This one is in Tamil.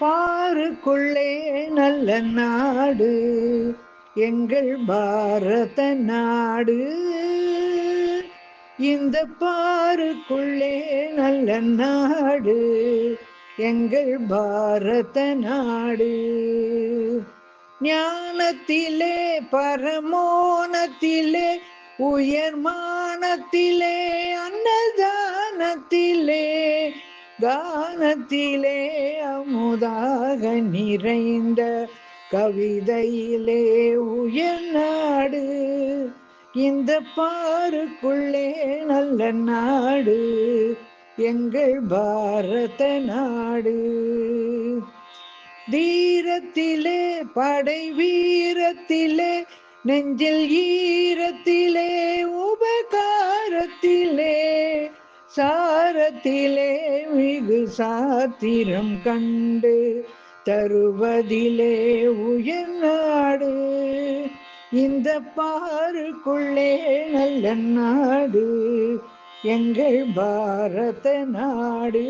பாருக்குள்ளே நல்ல நாடு. எங்கள் பாரத நாடு. இந்த பாருக்குள்ளே நல்ல நாடு. எங்கள் பாரத நாடு. ஞானத்திலே பரமோனத்திலே உயர்மானத்திலே அன்னதானத்தில் கானத்திலே அமுதாக நிறைந்த கவிதையிலே உயர்நாடு இந்த பாருக்குள்ளே நல்ல நாடு எங்கள் பாரத நாடு. தீரத்திலே படை வீரத்திலே நெஞ்சில் ஈரத்திலே சாரத்திலே மிகு சாத்திரம் கண்டு தருவதிலே உயர்நாடு இந்த பாருக்குள்ளே நல்ல நாடு எங்கள் பாரத நாடு.